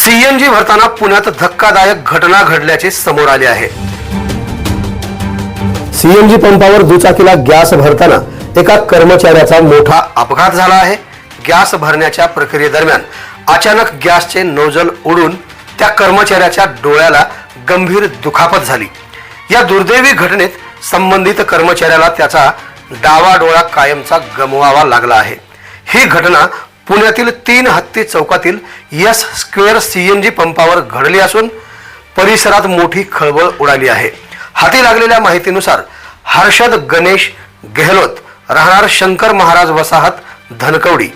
CNG भरताना पुण्यात धक्कादायक घटना घडल्याचे समोर आले आहे. सीएनजी पंपावर दुचाकीला गॅस भरताना एका कर्मचाऱ्याचा मोठा अपघात झाला आहे. गॅस भरण्याच्या प्रक्रियेदरम्यान अचानक गॅसचे नोजल उडून त्या कर्मचाऱ्याच्या डोळ्याला गंभीर दुखापत झाली. या दुर्दैवी घटनेत संबंधित कर्मचाऱ्याला त्याचा डावा डोळा कायमचा गमवावा लागला आहे. ही घटना पुण्यातील तीन हत्ती चौकातील यस स्क्वेअर सीएनजी पंपावर घडली असून परिसरात मोठी खळबळ उडाली आहे. हाती लागलेल्या माहितीनुसार हर्षद गणेश गेहलोत राहणार शंकर महाराज वसाहत धनकवडी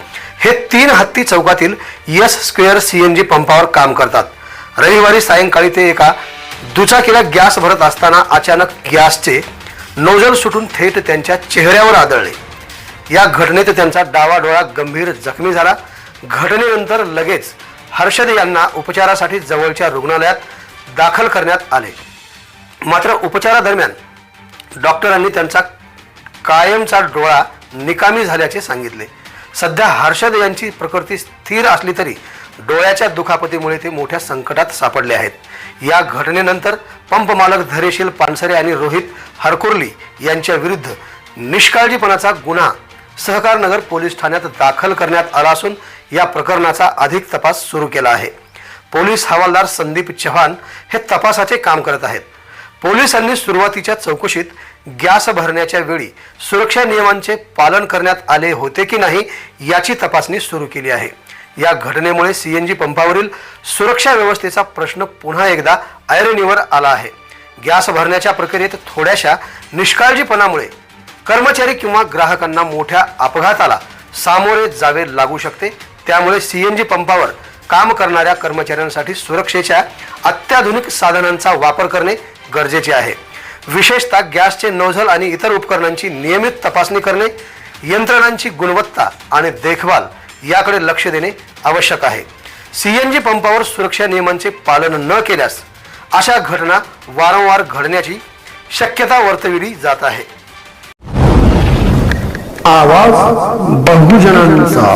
हे तीन हत्ती चौकातील यस स्क्वेअर सीएनजी पंपावर काम करतात. रविवारी सायंकाळी ते एका दुचाकीला गॅस भरत असताना अचानक गॅसचे नोजल सुटून थेट त्यांच्या चेहऱ्यावर आदळले. या घटनेत त्यांचा डावा डोळा गंभीर जखमी झाला. घटनेनंतर लगेच हर्षद यांना उपचारासाठी जवळच्या रुग्णालयात दाखल करण्यात आले. मात्र उपचारादरम्यान डॉक्टरांनी त्यांचा कायमचा डोळा निकामी झाल्याचे सांगितले. सध्या हर्षद यांची प्रकृती स्थिर असली तरी डोळ्याच्या दुखापतीमुळे ते मोठ्या संकटात सापडले आहेत. या घटनेनंतर पंप मालक धरेशील पानसरे आणि रोहित हरकुर्ली यांच्या विरुद्ध निष्काळजीपणाचा गुन्हा सहकारनगर पोलीस ठाण्यात दाखल करण्यात आला असून या प्रकरणाचा अधिक तपास सुरू केला आहे. पोलीस हवालदार संदीप चव्हाण हे तपासाचे काम करत आहेत. पोलिसांनी सुरुवातीच्या चौकशीत गॅस भरण्याच्या वेळी सुरक्षा नियमांचे पालन करण्यात आले होते की नाही याची तपासणी सुरू केली आहे. या घटनेमुळे सीएनजी पंपावरील सुरक्षा व्यवस्थेचा प्रश्न पुन्हा एकदा ऐरणीवर आला आहे. गॅस भरण्याच्या प्रक्रियेत थोड्याशा निष्काळजीपणामुळे कर्मचारी किंवा ग्राहकांना मोठ्या अपघाताला सामोरे जावे लागू शकते. त्यामुळे सीएनजी पंपावर काम करणाऱ्या कर्मचाऱ्यांसाठी सुरक्षेच्या अत्याधुनिक साधनांचा वापर करणे गरजेचे आहे. विशेषतः गॅसचे नोझल आणि इतर उपकरणांची नियमित तपासणी करणे यंत्रणांची गुणवत्ता आणि देखभाल याकडे लक्ष देणे आवश्यक आहे. सीएनजी पंपावर सुरक्षा नियमांचे पालन न केल्यास अशा घटना वारंवार घडण्याची शक्यता वर्तविली जात आहे. आवाज बहुजनांचा.